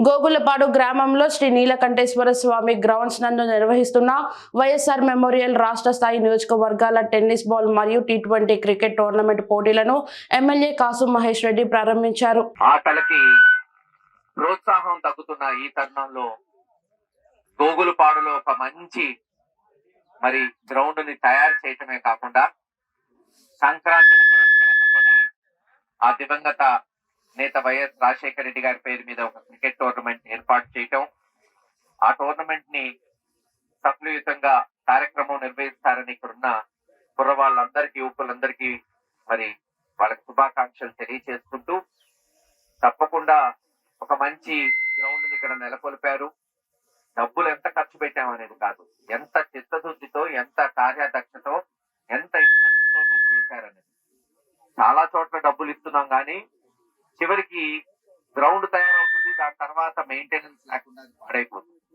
గోగులపాడు గ్రామంలో శ్రీ నీలకంఠేశ్వర స్వామి గ్రౌండ్స్ నందు నిర్వహిస్తున్న వైఎస్ఆర్ మెమోరియల్ రాష్ట్ర స్థాయి నియోజకవర్గాల టెన్నిస్ బాల్ మరియు టీ ట్వంటీ క్రికెట్ టోర్నమెంట్ పోటీలను ఎమ్మెల్యే కాసు మహేష్ రెడ్డి ప్రారంభించారు. ఆటలకి ప్రోత్సాహం తగ్గుతున్న ఈ తరుణంలో గోగులపాడులో ఒక మంచి మరి గ్రౌండ్ని తయారు చేయటమే కాకుండా సంక్రాంతిని పురస్కరించుకొని ఆ దివంగత నేత వైఎస్ రాజశేఖర రెడ్డి గారి పేరు మీద ఒక క్రికెట్ టోర్నమెంట్ ఏర్పాటు చేయటం. ఆ టోర్నమెంట్ని సఫలయుతంగా కార్యక్రమం నిర్వహిస్తారని ఇక్కడున్న కుర్రవాళ్ళందరికీ యువకులందరికీ మరి వాళ్ళకి శుభాకాంక్షలు తెలియజేసుకుంటూ తప్పకుండా ఒక మంచి గ్రౌండ్ని ఇక్కడ నెలకొల్పారు. డబ్బులు ఎంత ఖర్చు పెట్టామనేది కాదు. ఎంత చిత్తశుద్ధితో ఎంత కార్యదక్షతో ఎంత ఇంట్రెస్ట్తో మీరు చేశారనేది. చాలా చోట్ల డబ్బులు ఇస్తున్నాం కానీ చివరికి గ్రౌండ్ తయారవుతుంది. దాని తర్వాత మెయింటెనెన్స్ లేకుండా పాడైపోతుంది.